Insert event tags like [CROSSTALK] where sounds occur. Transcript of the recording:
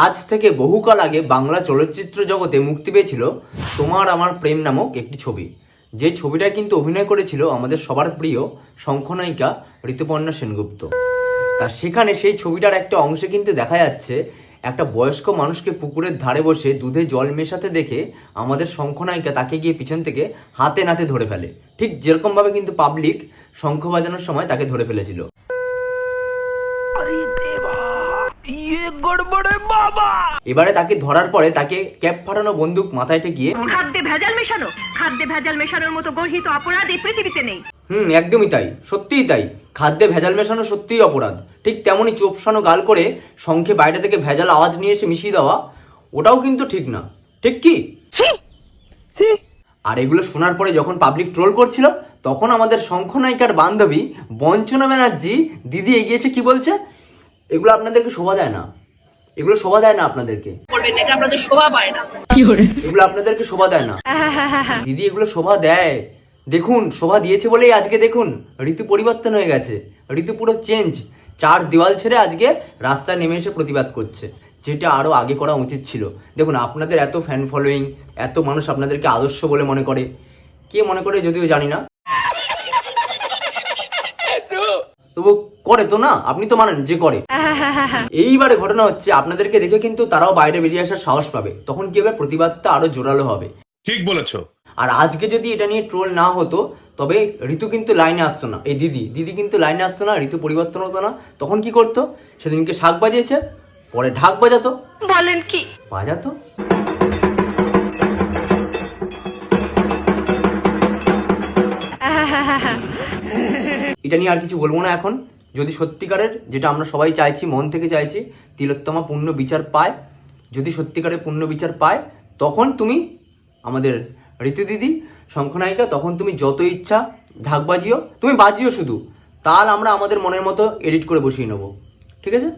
আজ থেকে বহুকাল আগে বাংলা চলচ্চিত্র জগতে মুক্তি পেয়েছিল তোমার আমার প্রেম নামক একটি ছবি। যে ছবিটা কিন্তু অভিনয় করেছিল আমাদের সবার প্রিয় শঙ্খনায়িকা ঋতুপর্ণা সেনগুপ্ত। তা সেখানে সেই ছবিটার একটা অংশে কিন্তু দেখা যাচ্ছে, একটা বয়স্ক মানুষকে পুকুরের ধারে বসে দুধে জল মেশাতে দেখে আমাদের শঙ্খনায়িকা তাকে গিয়ে পিছন থেকে হাতে নাতে ধরে ফেলে। ঠিক যেরকমভাবে কিন্তু পাবলিক শঙ্খ বাজানোর সময় তাকে ধরে ফেলেছিল। এবারে তাকে ধরার পরে তাকে ক্যাপ ফাটানো বন্দুক মাথায় ঠেকিয়ে খাদ্যে ভেজাল মেশানো। খাদ্যে ভেজাল মেশানোর মতো গর্হিত অপরাধ এই পৃথিবীতে নেই। হুম একদমই তাই সত্যিই তাই। খাদ্যে ভেজাল মেশানো সত্যিই অপরাধ। ঠিক তেমনই চোপসানো গাল করে শঙ্খে বাইরে থেকে ভেজাল আওয়াজ নিয়ে এসে মিশিয়ে দেওয়া ওটাও কিন্তু ঠিক না। ঠিক কি? আর এগুলো শোনার পরে যখন পাবলিক ট্রোল করছিল তখন আমাদের শঙ্খনায়িকার বান্ধবী বঞ্চনা ব্যানার্জি দিদি এগিয়ে এসে কি বলছে? এগুলো আপনাদেরকে শোভা দেয় না। এগুলো শোভা দেয় না আপনাদেরকে। করবেন না, এটা আপনাদের শোভা পায় না। এগুলো আপনাদেরকে শোভা দেয় না। [LAUGHS] দিদি এগুলো শোভা দেয়। দেখুন শোভা দিয়েছে বলেই আজকে দেখুন ঋতু পরিবর্তন হয়ে গেছে। ঋতু পুরো চেঞ্জ চার দেওয়াল ছেড়ে আজকে রাস্তায় নেমে এসে প্রতিবাদ করছে যেটা আরও আগে করা উচিত ছিল। দেখুন আপনাদের এত ফ্যান ফলোয়িং এত মানুষ আপনাদেরকে আদর্শ বলে মনে করে। কে মনে করে যদিও জানি না। তবু করে তো না আপনি তো মানেন যে করে। [LAUGHS] এইবারে ঘটনা হচ্ছে আপনাদেরকে দেখে কিন্তু তারাও বাইরে বেরিয়ে আসার সাহস পাবে। তখন কি হবে? প্রতিবাদটা আরও জোরালো হবে। ঠিক বলেছ। আর আজকে যদি এটা নিয়ে ট্রোল না হতো তবে ঋতু কিন্তু লাইনে আসতো না। এই দিদি দিদি কিন্তু লাইনে আসতো না ঋতু পরিবর্তন হতো না। তখন কি করতো? সেদিনকে শাক বাজিয়েছে পরে ঢাক বাজাতো। বলেন কি? বাজাতো? [LAUGHS] এটা নিয়ে আর কিছু বলব না এখন। যদি সত্যিকারের, যেটা আমরা সবাই চাইছি, মন থেকে চাইছি, তিলোত্তমা পূর্ণ বিচার পায়। যদি সত্যিকারের পূর্ণ বিচার পায়, তখন তুমি আমাদের ঋতু দিদি শঙ্খনায়িকা, তখন তুমি যত ইচ্ছা ঢাক বাজিও। তুমি বাজিও শুধু। তাল আমরা আমাদের মনের মতো এডিট করে বসিয়ে নেব। ঠিক আছে?